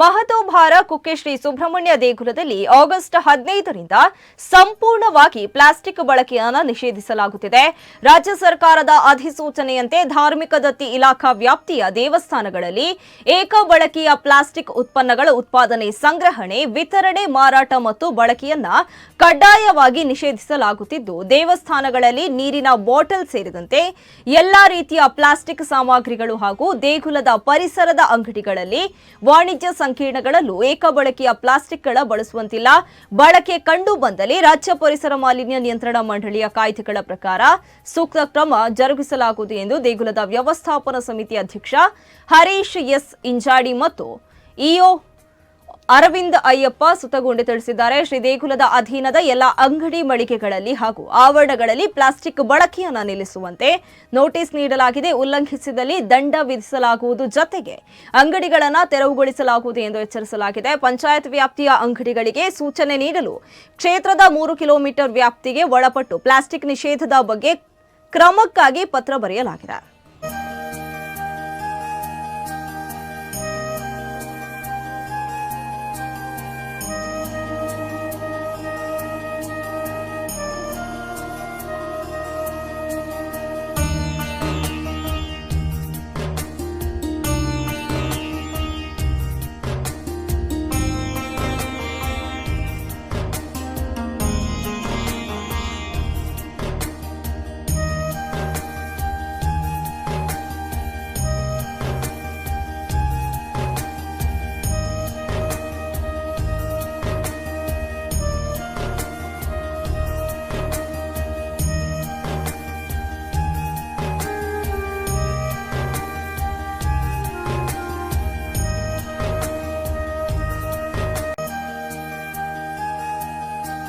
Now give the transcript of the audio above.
ಮಹತೋಭಾರ ಕುಕ್ಕೆ ಶ್ರೀ ಸುಬ್ರಹ್ಮಣ್ಯ ದೇಗುಲದಲ್ಲಿ ಆಗಸ್ಟ್ ಹದಿನೈದರಿಂದ ಸಂಪೂರ್ಣವಾಗಿ ಪ್ಲಾಸ್ಟಿಕ್ ಬಳಕೆಯನ್ನು ನಿಷೇಧಿಸಲಾಗುತ್ತಿದೆ. ರಾಜ್ಯ ಸರ್ಕಾರದ ಅಧಿಸೂಚನೆಯಂತೆ ಧಾರ್ಮಿಕ ದತ್ತಿ ಇಲಾಖಾ ವ್ಯಾಪ್ತಿಯ ದೇವಸ್ಥಾನಗಳಲ್ಲಿ ಏಕ ಬಳಕೆಯ ಪ್ಲಾಸ್ಟಿಕ್ ಉತ್ಪನ್ನಗಳ ಉತ್ಪಾದನೆ, ಸಂಗ್ರಹಣೆ, ವಿತರಣೆ, ಮಾರಾಟ ಮತ್ತು ಬಳಕೆಯನ್ನ ಕಡ್ಡಾಯವಾಗಿ ನಿಷೇಧಿಸಲಾಗುತ್ತಿದ್ದು, ದೇವಸ್ಥಾನಗಳಲ್ಲಿ ನೀರಿನ ಬಾಟಲ್ ಸೇರಿದಂತೆ ಎಲ್ಲಾ ರೀತಿಯ ಪ್ಲಾಸ್ಟಿಕ್ ಸಾಮಗ್ರಿಗಳು ಹಾಗೂ ದೇಗುಲದ ಪರಿಸರದ ಅಂಗಡಿಗಳಲ್ಲಿ ವಾಣಿಜ್ಯ ಸಂಕೀರ್ಣಗಳಲ್ಲೂ ಏಕ ಬಳಕೆಯ ಪ್ಲಾಸ್ಟಿಕ್ಗಳ ಬಳಸುವಂತಿಲ್ಲ. ಬಳಕೆ ಕಂಡು ಬಂದಲ್ಲಿ ರಾಜ್ಯ ಪರಿಸರ ಮಾಲಿನ್ಯ ನಿಯಂತ್ರಣ ಮಂಡಳಿಯ ಕಾಯ್ದೆಗಳ ಪ್ರಕಾರ ಸೂಕ್ತ ಕ್ರಮ ಜರುಗಿಸಲಾಗುವುದು ಎಂದು ದೇಗುಲದ ವ್ಯವಸ್ಥಾಪನಾ ಸಮಿತಿ ಅಧ್ಯಕ್ಷ ಹರೀಶ್ ಎಸ್ ಇಂಜಾಡಿ ಮತ್ತು ಇಒ ಅರವಿಂದ್ ಅಯ್ಯಪ್ಪ ಸುತ್ತಗುಂಡಿ ತಿಳಿಸಿದ್ದಾರೆ. ಶ್ರೀ ದೇಗುಲದ ಅಧೀನದ ಎಲ್ಲ ಅಂಗಡಿ ಮಳಿಗೆಗಳಲ್ಲಿ ಹಾಗೂ ಆವರಣಗಳಲ್ಲಿ ಪ್ಲಾಸ್ಟಿಕ್ ಬಳಕೆಯನ್ನು ನಿಲ್ಲಿಸುವಂತೆ ನೋಟಿಸ್ ನೀಡಲಾಗಿದೆ. ಉಲ್ಲಂಘಿಸಿದಲ್ಲಿ ದಂಡ ವಿಧಿಸಲಾಗುವುದು. ಜತೆಗೆ ಅಂಗಡಿಗಳನ್ನು ತೆರವುಗೊಳಿಸಲಾಗುವುದು ಎಂದು ಎಚ್ಚರಿಸಲಾಗಿದೆ. ಪಂಚಾಯತ್ ವ್ಯಾಪ್ತಿಯ ಅಂಗಡಿಗಳಿಗೆ ಸೂಚನೆ ನೀಡಲು ಕ್ಷೇತ್ರದ ಮೂರು ಕಿಲೋಮೀಟರ್ ವ್ಯಾಪ್ತಿಗೆ ಒಳಪಟ್ಟು ಪ್ಲಾಸ್ಟಿಕ್ ನಿಷೇಧದ ಬಗ್ಗೆ ಕ್ರಮಕ್ಕಾಗಿ ಪತ್ರ ಬರೆಯಲಾಗಿದೆ.